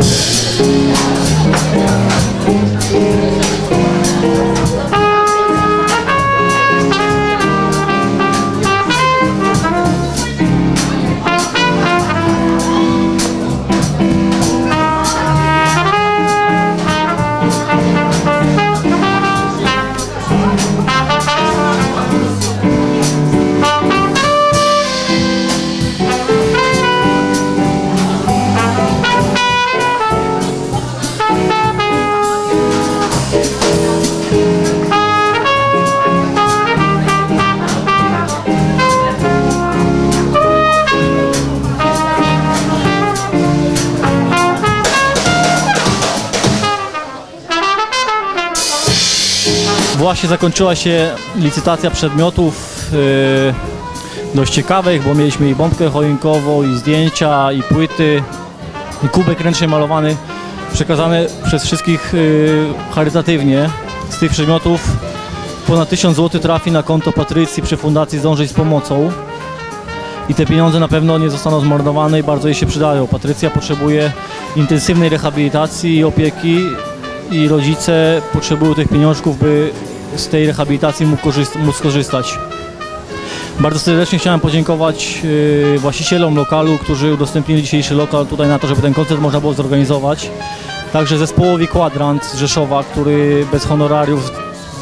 Yeah. Właśnie zakończyła się licytacja przedmiotów yy, dość ciekawych, bo mieliśmy i bombkę choinkową, i zdjęcia, i płyty, i kubek ręcznie malowany, przekazane przez wszystkich yy, charytatywnie. Z tych przedmiotów ponad 1000 zł trafi na konto Patrycji przy Fundacji Zdążyć z Pomocą. I te pieniądze na pewno nie zostaną zmarnowane i bardzo jej się przydają. Patrycja potrzebuje intensywnej rehabilitacji i opieki i rodzice potrzebują tych pieniążków, by z tej rehabilitacji mógł, korzyst- móc skorzystać. Bardzo serdecznie chciałem podziękować yy, właścicielom lokalu, którzy udostępnili dzisiejszy lokal tutaj na to, żeby ten koncert można było zorganizować. Także zespołowi Kwadrant z Rzeszowa, który bez honorariów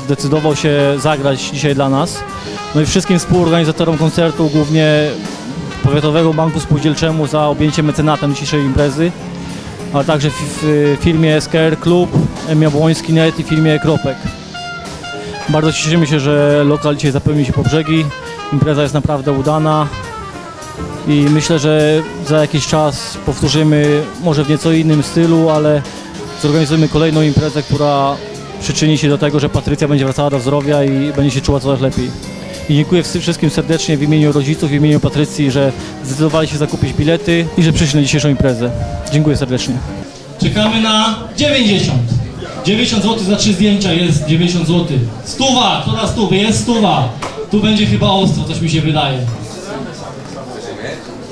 zdecydował się zagrać dzisiaj dla nas. No i wszystkim współorganizatorom koncertu, głównie Powiatowego Banku Spółdzielczemu za objęcie mecenatem dzisiejszej imprezy, ale także w, w firmie SKR Klub, Emia Błoński Net i firmie Kropek. Bardzo cieszymy się, że lokal dzisiaj zapełnił się po brzegi. Impreza jest naprawdę udana i myślę, że za jakiś czas powtórzymy, może w nieco innym stylu, ale zorganizujemy kolejną imprezę, która przyczyni się do tego, że Patrycja będzie wracała do zdrowia i będzie się czuła coraz lepiej. I dziękuję wszy- wszystkim serdecznie w imieniu rodziców, w imieniu Patrycji, że zdecydowali się zakupić bilety i że przyszli na dzisiejszą imprezę. Dziękuję serdecznie. Czekamy na 90. 90 zł za trzy zdjęcia jest 90 zł. Stuwa, kto da stówy? Jest stuwa. Tu będzie chyba ostro, coś mi się wydaje.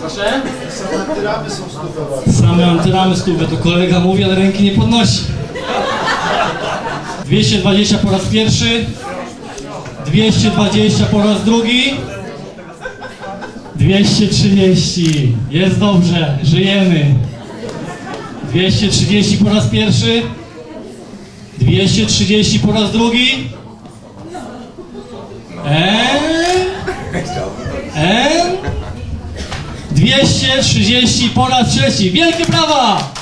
Proszę? Same antyramy stówy, to kolega mówi, ale ręki nie podnosi. 220 po raz pierwszy. 220 po raz drugi. 230. Jest dobrze, żyjemy. 230 po raz pierwszy. 230 po raz drugi. Eee. Eee. 230 po raz trzeci. Wielkie brawa!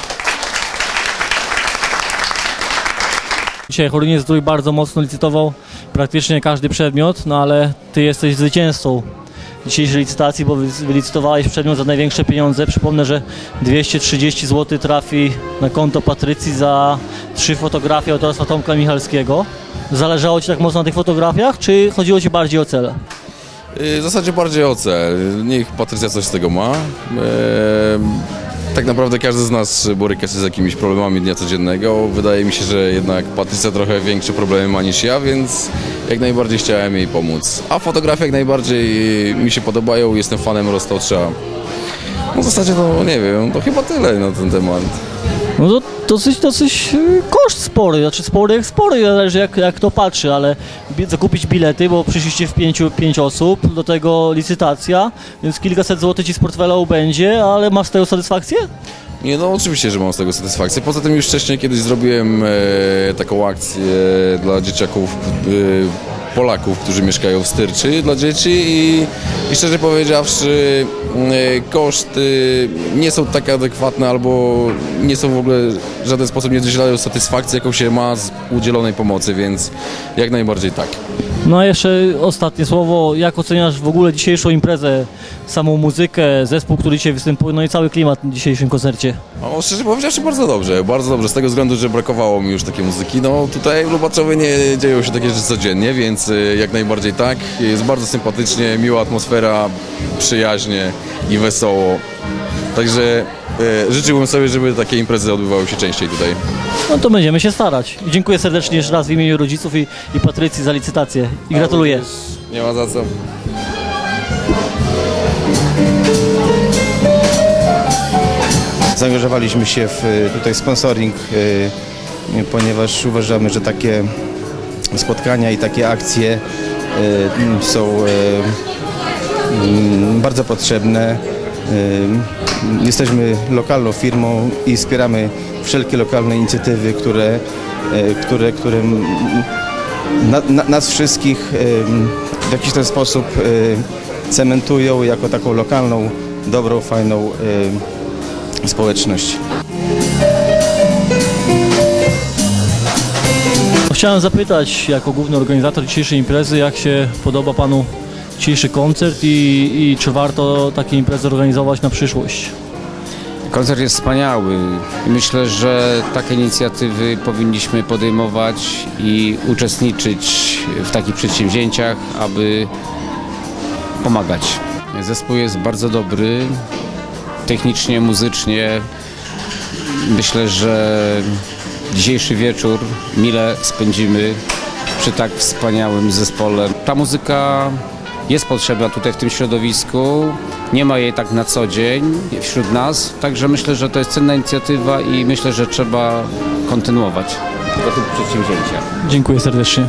Dzisiaj Choryniec Zdrój bardzo mocno licytował praktycznie każdy przedmiot, no ale Ty jesteś zwycięzcą dzisiejszej licytacji, bo wy- wylicytowałeś przedmiot za największe pieniądze. Przypomnę, że 230 zł trafi na konto Patrycji za trzy fotografie autorstwa Tomka Michalskiego. Zależało Ci tak mocno na tych fotografiach, czy chodziło Ci bardziej o cel? Y, W zasadzie bardziej o cel. Niech Patrycja coś z tego ma. Ehm, Tak naprawdę każdy z nas boryka się z jakimiś problemami dnia codziennego. Wydaje mi się, że jednak Patrycja trochę większe problemy ma niż ja, więc jak najbardziej chciałem jej pomóc. A fotografie jak najbardziej mi się podobają, jestem fanem Roztotrza. No w zasadzie to nie wiem, to chyba tyle na ten temat. No to dosyć, dosyć y, koszt spory, znaczy spory jak spory, zależy jak, jak to patrzy, ale zakupić bilety, bo przyszliście w pięciu, pięć osób, do tego licytacja, więc kilkaset złotych ci z portfela ubędzie, ale masz z tego satysfakcję? Nie, no oczywiście, że mam z tego satysfakcję. Poza tym już wcześniej kiedyś zrobiłem e, taką akcję dla dzieciaków e, Polaków, którzy mieszkają w Styrczy dla dzieci i, i szczerze powiedziawszy e, koszty nie są tak adekwatne albo nie są w ogóle w żaden sposób nie odzwierciedlają satysfakcji, jaką się ma z udzielonej pomocy, więc jak najbardziej tak. No a jeszcze ostatnie słowo, jak oceniasz w ogóle dzisiejszą imprezę, samą muzykę, zespół, który dzisiaj występuje, no i cały klimat na dzisiejszym koncercie? No, szczerze powiedziawszy, bardzo dobrze, bardzo dobrze, z tego względu, że brakowało mi już takiej muzyki. No tutaj w Lubaczowie nie dzieją się takie rzeczy codziennie, więc y, jak najbardziej tak. Jest bardzo sympatycznie, miła atmosfera, przyjaźnie i wesoło. Także y, życzyłbym sobie, żeby takie imprezy odbywały się częściej tutaj. No to będziemy się starać. Dziękuję serdecznie jeszcze raz w imieniu rodziców i, i Patrycji za licytację i gratuluję. Nie ma za co. zaangażowaliśmy się w e, tutaj sponsoring, ponieważ uważamy, że takie spotkania i takie akcje e, m, są e, m, bardzo potrzebne. E, Jesteśmy lokalną firmą i wspieramy wszelkie lokalne inicjatywy, które, które, które nas wszystkich w jakiś ten sposób cementują jako taką lokalną, dobrą, fajną społeczność. Chciałem zapytać, jako główny organizator dzisiejszej imprezy, jak się podoba Panu dzisiejszy koncert i, i czy warto takie imprezy organizować na przyszłość? Koncert jest wspaniały myślę, że takie inicjatywy powinniśmy podejmować i uczestniczyć w takich przedsięwzięciach, aby pomagać. Zespół jest bardzo dobry, technicznie, muzycznie. Myślę, że dzisiejszy wieczór mile spędzimy przy tak wspaniałym zespole. Ta muzyka jest potrzebna tutaj w tym środowisku. Nie ma jej tak na co dzień wśród nas, także myślę, że to jest cenna inicjatywa i myślę, że trzeba kontynuować tego typu przedsięwzięcia. Dziękuję serdecznie.